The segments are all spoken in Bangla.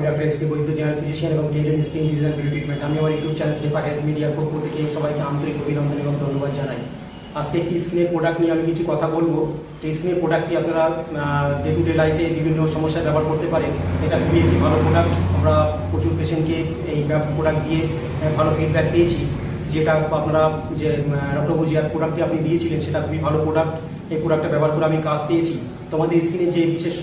আমি ডক্টর বৈদ্য জেনারেল ফিজিশিয়ান এবং টেলিন স্কিন বিউটি ট্রিটমেন্ট আমি আমার ইউটিউব চ্যানেল সেফা হেলথ মিডিয়ার পক্ষ থেকে সবাইকে আন্তরিক অভিনন্দন এবং ধন্যবাদ জানাই আজকে একটি স্কিনের প্রোডাক্ট নিয়ে আমি কিছু কথা বলব এই স্কিনের প্রোডাক্টটি আপনারা ডে টু ডে লাইফে বিভিন্ন সমস্যায় ব্যবহার করতে পারেন এটা খুবই একটি ভালো প্রোডাক্ট আমরা প্রচুর পেশেন্টকে এই প্রোডাক্ট দিয়ে ভালো ফিডব্যাক পেয়েছি যেটা আপনারা যে ডক্টর বুজিয়ার প্রোডাক্টটি আপনি দিয়েছিলেন সেটা খুবই ভালো প্রোডাক্ট এই প্রোডাক্টটা ব্যবহার করে আমি কাজ পেয়েছি তোমাদের স্কিনে যে বিশেষ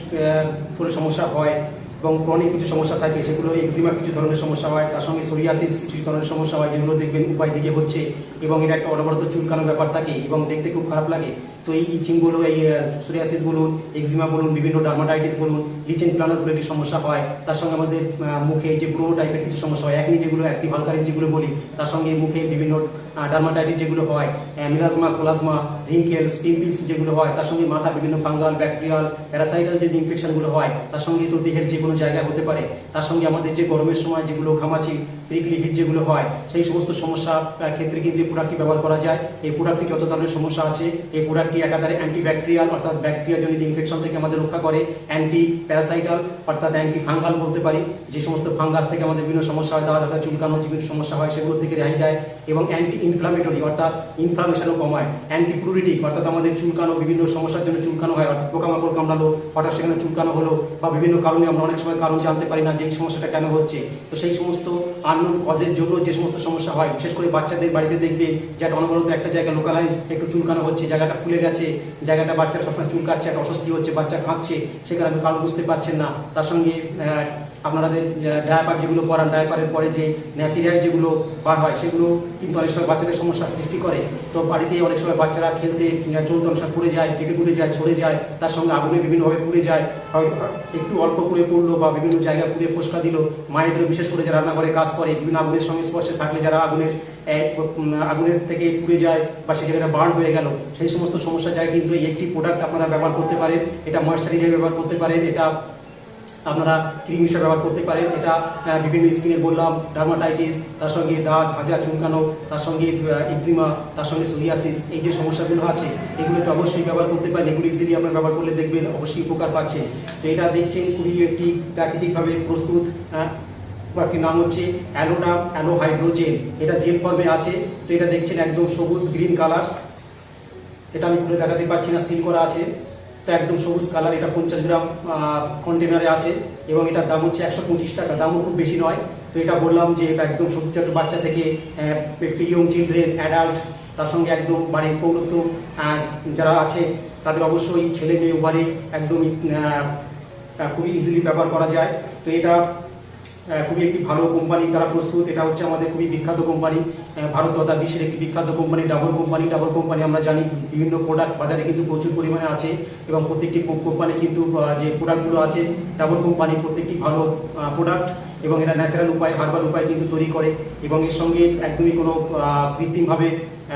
করে সমস্যা হয় এবং ক্রনিক কিছু সমস্যা থাকে, সেগুলো এক্সিমা কিছু ধরনের সমস্যা হয়, তার সঙ্গে সোরিয়াসিস কিছু ধরনের সমস্যা হয়, যেগুলো দেখবেন উপায় দিকে হচ্ছে এবং এটা একটা অনবরত চুলকানোর ব্যাপার থাকে এবং দেখতে খুব খারাপ লাগে। তো এই ইচিং বলুন, এই সোরিয়াসিস বলুন এক্সিমা বলুন, বিভিন্ন ডার্মাটাইটিস বলুন লিচেন প্লানাস বলে একটি সমস্যা হয়। তার সঙ্গে আমাদের মুখে যে ব্রো টাইপের কিছু সমস্যা হয় একনি যেগুলো অ্যাক্টিভ হালকারিন যেগুলো বলি, তার সঙ্গে মুখে বিভিন্ন ডার্মাটাইটিস যেগুলো হয় মিলাজমা কোলাজমা রিঙ্কেলস পিম্পলস যেগুলো হয়, তার সঙ্গে মাথা বিভিন্ন ফাঙ্গাল ব্যাকটেরিয়াল প্যারাসাইটাল যে ইনফেকশনগুলো হয়, তার সঙ্গে তো দেহের যে কোনো জায়গায় হতে পারে। তার সঙ্গে আমাদের যে গরমের সময় যেগুলো ঘামাচি পিকলি হিট যেগুলো হয়, সেই সমস্ত সমস্যা ক্ষেত্রে কিন্তু এই প্রোডাক্টটি ব্যবহার করা যায়। এই প্রোডাক্টটি যত ধরনের সমস্যা আছে, এই প্রোডাক্টটি একাধারে অ্যান্টি ব্যাকটেরিয়াল অর্থাৎ ব্যাকটেরিয়া জনিত ইনফেকশন থেকে আমাদের রক্ষা করে অ্যান্টি প্যারাসাইটাল অর্থাৎ অ্যান্টি ফাঙ্গাল বলতে পারি, যে সমস্ত ফাঙ্গাস থেকে আমাদের বিভিন্ন সমস্যা হয় দাদা দাদা চুলকানো বিভিন্ন সমস্যা হয়, সেগুলো থেকে রেহাই দেয় এবং অ্যান্টি ইনফ্লামেটরি অর্থাৎ ইনফ্লামেশনও কমায় অ্যান্টি প্লুরিটিক অর্থাৎ আমাদের চুলকানো, বিভিন্ন সমস্যার জন্য চুলকানো হয়, অর্থাৎ পোকামাকড় কামড়ালো, হঠাৎ সেখানে চুলকানো হলো বা বিভিন্ন কারণে আমরা অনেক সময় কারণ জানতে পারি না যে এই সমস্যাটা কেন হচ্ছে। তো সেই সমস্ত আননোন কজের জন্য যে সমস্ত সমস্যা হয়, বিশেষ করে বাচ্চাদের বাড়িতে দেখবে যে একটা অনবরত একটা জায়গা লোকালাইজ একটু চুলকানো হচ্ছে, জায়গাটা ফুলে গেছে জায়গাটা বাচ্চা সবসময় চুলকাচ্ছে, একটা অস্বস্তি হচ্ছে, বাচ্চা কাঁদছে সেখানে আপনি কারণ বুঝতে পারছেন না। তার সঙ্গে আপনাদের ডায়াপার যেগুলো পরান ডায়াপারের পরে যে ন্যাপিরিয়ার যেগুলো বার হয়, সেগুলো কিন্তু অনেক সময় বাচ্চাদের সমস্যা সৃষ্টি করে। তো বাড়িতে অনেক সময় বাচ্চারা খেলতে চলতে অনেক পড়ে যায়, কেটে পুড়ে যায়, ছড়ে যায়, তার সঙ্গে আগুনে বিভিন্নভাবে পুড়ে যায় একটু অল্প করে পড়ল বা বিভিন্ন জায়গায় পুড়ে ফোসকা দিল মায়েদের বিশেষ করে যারা রান্নাঘরে কাজ করে, বিভিন্ন আগুনের সংস্পর্শে থাকলে যারা আগুনের আগুনের থেকে পুড়ে যায় বা সে জায়গাটা বার্ন হয়ে গেল, সেই সমস্ত সমস্যা যায় কিন্তু একটি প্রোডাক্ট আপনারা ব্যবহার করতে পারেন। এটা ময়েশ্চারাইজার ব্যবহার করতে পারেন, এটা আপনারা ক্রিম হিসেবে ব্যবহার করতে পারেন, এটা বিভিন্ন স্কিনে বললাম ডার্মাটাইটিস তার সঙ্গে দাগ হাজা চুলকানো, তার সঙ্গে এক্সিমা তার সঙ্গে সোরিয়াসিস এই যে সমস্যাগুলো আছে, এগুলো তো অবশ্যই ব্যবহার করতে পারেন। এগুলো ইজিলি আপনারা ব্যবহার করলে দেখবেন, অবশ্যই উপকার পাচ্ছেন তো এটা দেখছেন, খুবই একটি প্রাকৃতিকভাবে প্রস্তুত প্রোডাক্টটির নাম হচ্ছে? অ্যালোডাম অ্যালো হাইড্রোজেন এটা জেল ফর্মে আছে, তো এটা দেখছেন একদম সবুজ গ্রিন কালার এটা আমি খুলে দেখাতে পারছি না সিল করা আছে। তো একদম সবুজ কালার এটা পঞ্চাশ গ্রাম কন্টেনারে আছে এবং এটার দাম হচ্ছে একশো পঁচিশ টাকা। দামও খুব বেশি নয়। তো এটা বললাম যে এটা একদম সবুজ বাচ্চা থেকে একটু ইয়ং চিলড্রেন অ্যাডাল্ট তার সঙ্গে একদম বাড়ির পৌরত্ব যারা আছে, তাদের অবশ্যই ছেলে মেয়ে উভয়ই একদমই খুবই ইজিলি ব্যবহার করা যায়। তো এটা খুবই একটি ভালো কোম্পানি তারা প্রস্তুত। এটা হচ্ছে আমাদের খুবই বিখ্যাত কোম্পানি ভারত তথা বিশ্বের একটি বিখ্যাত company double company double company আমরা জানি। বিভিন্ন প্রোডাক্ট বাজারে কিন্তু প্রচুর পরিমাণে আছে এবং প্রত্যেকটি কোম্পানি কিন্তু যে প্রোডাক্টগুলো আছে ডাবল কোম্পানি প্রত্যেকটি ভালো প্রোডাক্ট এবং এরা ন্যাচারাল উপায় হার্বাল উপায় কিন্তু তৈরি করে এবং এর সঙ্গে একদমই কোনো কৃত্রিমভাবে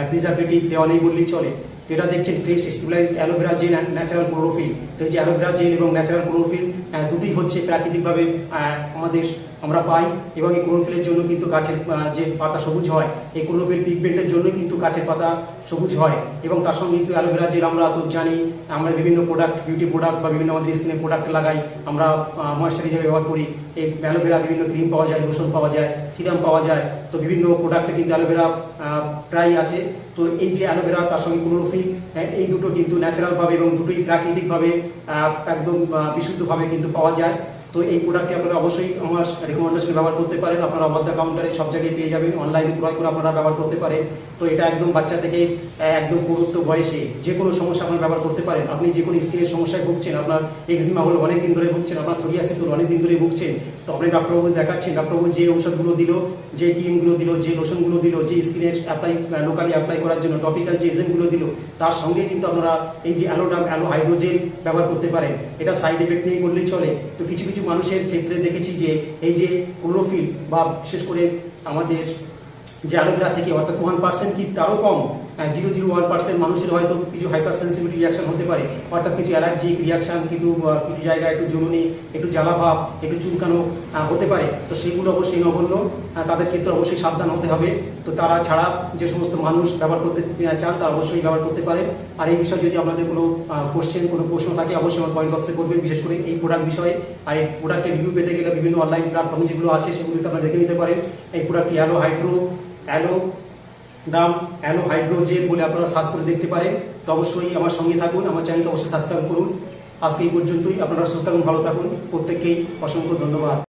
প্রিজারভেটিভ দেওয়া নেই বললেই চলে। এটা দেখছেন fresh stabilised aloe vera gel and natural chlorophyll তো যে অ্যালোভেরা জেল এবং ন্যাচারাল ক্লোরোফিল দুটি হচ্ছে প্রাকৃতিকভাবে আমাদের আমরা পাই এবং এই ক্লোরোফিলের জন্য কিন্তু গাছের যে পাতা সবুজ হয়, এই ক্লোরোফিল পিগমেন্টের জন্য কিন্তু গাছের পাতা সবুজ হয় এবং তার সঙ্গে কিন্তু অ্যালোভেরা জেল আমরা তো জানি, আমরা বিভিন্ন প্রোডাক্ট বিউটি প্রোডাক্ট বা বিভিন্ন আমাদের স্কিনের প্রোডাক্ট লাগাই, আমরা ময়েশ্চারাইজার ব্যবহার করি, এই অ্যালোভেরা বিভিন্ন ক্রিম পাওয়া যায় লোশন পাওয়া যায় সিরাম পাওয়া যায়, তো বিভিন্ন প্রোডাক্টে কিন্তু অ্যালোভেরা প্রায় আছে, তো এই যে অ্যালোভেরা তার সঙ্গে ক্লোরোফিল এই দুটো কিন্তু ন্যাচারালভাবে এবং দুটোই প্রাকৃতিকভাবে একদম বিশুদ্ধভাবে কিন্তু পাওয়া যায়। তো এই প্রোডাক্টটি আপনারা অবশ্যই আমার রেকমেন্ডেশনে ব্যবহার করতে পারেন। আপনারা অবাধ্যা কাউন্টারে সব জায়গায় পেয়ে যাবেন। অনলাইনে ক্রয় করে আপনারা ব্যবহার করতে পারেন। তো এটা একদম বাচ্চা থেকে একদম পুরুত্ব বয়সে যে কোনো সমস্যা আপনারা ব্যবহার করতে পারেন। আপনি যে কোনো স্কিনের সমস্যায় ভুগছেন, আপনার এক্সিমা হলো অনেক দিন ধরে ভুগছেন, আপনার সোরিয়াসিস হলো অনেক দিন ধরে ভুগছেন, তো আপনি ডাক্তারবাবু দেখাচ্ছেন। ডাক্তারবাবু যে ঔষধগুলো দিল, যে ক্রিমগুলো দিল, যে লোশনগুলো দিল, যে স্কিনের অ্যাপ্লাই লোকালি অ্যাপ্লাই করার জন্য টপিক্যাল যে এজেন্টগুলো দিল, তার সঙ্গে কিন্তু আপনারা এই যে অ্যালোডাম অ্যালো হাইড্রোজেন ব্যবহার করতে পারেন। এটা সাইড এফেক্ট নিয়ে করলেই চলে। তো কিছু কিছু মানুষের ক্ষেত্রে দেখেছি যে এই যে ক্লোরোফিল বা বিশেষ করে আমাদের যে অ্যালোভেরা থেকে, অর্থাৎ ওয়ান পার্সেন্ট কি তারও কম? জিরো জিরো ওয়ান পার্সেন্ট মানুষের হয়তো কিছু হাইপার সেন্সিটিভিটি রিয়াকশন হতে পারে। অর্থাৎ কিছু অ্যালার্জিক রিয়াকশন কিন্তু কিছু জায়গায় একটু জ্বলুনি একটু জ্বালাভাব একটু চুলকানো হতে পারে। তো সেগুলো অবশ্যই নগণ্য। তাদের ক্ষেত্রে অবশ্যই সাবধান হতে হবে। তো তারা ছাড়া যে সমস্ত মানুষ ব্যবহার করতে চান, তারা অবশ্যই ব্যবহার করতে পারে আর এই বিষয়ে যদি আপনাদের কোনো কোশ্চেন কোনো প্রশ্ন থাকে, অবশ্যই আমার কমেন্ট বক্সে করবেন। বিশেষ করে এই প্রোডাক্ট বিষয়ে। আর এই প্রোডাক্টের রিভিউ পেতে গেলে বিভিন্ন অনলাইন প্ল্যাটফর্ম যেগুলো আছে সেগুলোতে আপনারা দেখে নিতে পারেন। এই প্রোডাক্টটি aloe hydro aloe dam aloe hydro gel বলে আপনারা সার্চ করে দেখতে পারেন। তো অবশ্যই আমার সঙ্গে থাকুন, আমার চ্যানেলকে অবশ্যই সাবস্ক্রাইব করুন। আজকে এই পর্যন্তই, আপনারা সুস্থ থাকুন, ভালো থাকুন। প্রত্যেককেই অসংখ্য ধন্যবাদ।